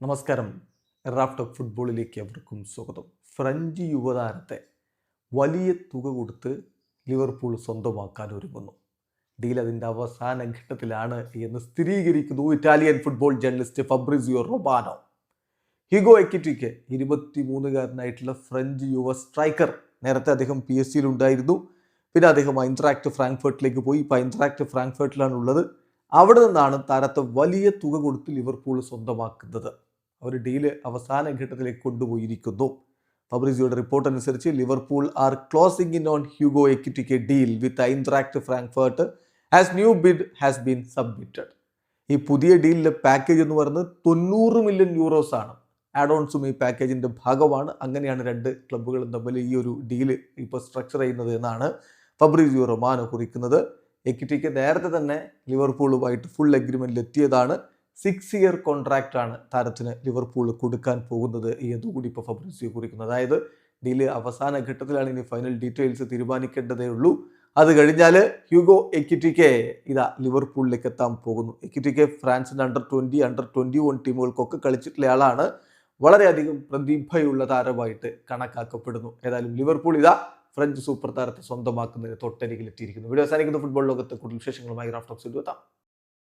നമസ്കാരം. റാഫ്റ്റോക്ക് ഫുട്ബോളിലേക്ക് അവർക്കും സ്വാഗതം. ഫ്രഞ്ച് യുവതാരത്തെ വലിയ തുക കൊടുത്ത് ലിവർപൂൾ സ്വന്തമാക്കാൻ ഒരുങ്ങുന്നു ഡീൽ അതിന്റെ അവസാന ഘട്ടത്തിലാണ് എന്ന് സ്ഥിരീകരിക്കുന്നു Italian football journalist Fabrizio Romano Hugo Ekitike ഇരുപത്തിമൂന്നുകാരനായിട്ടുള്ള French യുവ സ്ട്രൈക്കർ. നേരത്തെ അദ്ദേഹം പി എസ് സിയിൽ ഉണ്ടായിരുന്നു. പിന്നെ അദ്ദേഹം ഐൻട്രാക്ട് ഫ്രാങ്ക്ഫർട്ടിലേക്ക് പോയി. ഇപ്പോൾ ഐൻട്രാക്ട് ഫ്രാങ്ക്ഫർട്ടിലാണ് ഉള്ളത് അവിടെ നിന്നാണ് താരത്തെ വലിയ തുക കൊടുത്ത് ലിവർപൂൾ സ്വന്തമാക്കുന്നത്. അവർ ഡീൽ അവസാന ഘട്ടത്തിലേക്ക് കൊണ്ടുപോയിരിക്കുന്നു. ഫബ്രിസിയോയുടെ റിപ്പോർട്ട് അനുസരിച്ച് Liverpool are closing in on Hugo Ekitike deal with Eintracht Frankfurt as new bid has been submitted ഈ പുതിയ ഡീലിലെ പാക്കേജ് എന്ന് പറയുന്നത് തൊണ്ണൂറ് മില്യൺ യൂറോസ് ആണ്. ആഡ് ഓൺസും ഈ പാക്കേജിന്റെ ഭാഗമാണ്. അങ്ങനെയാണ് രണ്ട് ക്ലബ്ബുകളും തമ്മിൽ ഈ ഒരു ഡീൽ ഇപ്പോൾ സ്ട്രക്ചർ ചെയ്യുന്നത് എന്നാണ് ഫബ്രിസിയോ റൊമാനോ കുറിക്കുന്നത്. എക്വിറ്റിക്ക് നേരത്തെ തന്നെ ലിവർപൂളുമായിട്ട് ഫുൾ എഗ്രിമെന്റിൽ എത്തിയതാണ്. സിക്സ് ഇയർ കോൺട്രാക്റ്റാണ് താരത്തിന് ലിവർപൂൾ കൊടുക്കാൻ പോകുന്നത് എന്നുകൂടി ഇപ്പോൾ ഫബ്രിസിയോ കുറിക്കുന്നത്. അതായത് ഡീൽ അവസാന ഘട്ടത്തിലാണ് ഇനി ഫൈനൽ ഡീറ്റെയിൽസ് തീരുമാനിക്കേണ്ടതേ ഉള്ളൂ. അത് കഴിഞ്ഞാൽ ഹ്യൂഗോ എക്കിറ്റിക്കെ ഇതാ ലിവർപൂളിലേക്ക് എത്താൻ പോകുന്നു. എക്കിറ്റിക്കെ ഫ്രാൻസിന്റെ under twenty under twenty one ടീമുകൾക്കൊക്കെ കളിച്ചിട്ടുള്ള ആളാണ്. വളരെയധികം പ്രതിഭയുള്ള താരമായിട്ട് കണക്കാക്കപ്പെടുന്നു. ഏതായാലും ലിവർപൂൾ ഇതാ ഫ്രഞ്ച് സൂപ്പർ താരത്തെ സ്വന്തമാക്കുന്നതിന് തൊട്ടരികിലെത്തിയിരിക്കുന്നു. വീഡിയോ അവസാനിക്കുന്ന. ഫുട്ബോൾ ലോകത്തെ കൂടുതൽ വിശേഷങ്ങളുമായി റാഫ്റ്റോക്സിൽ എത്താം.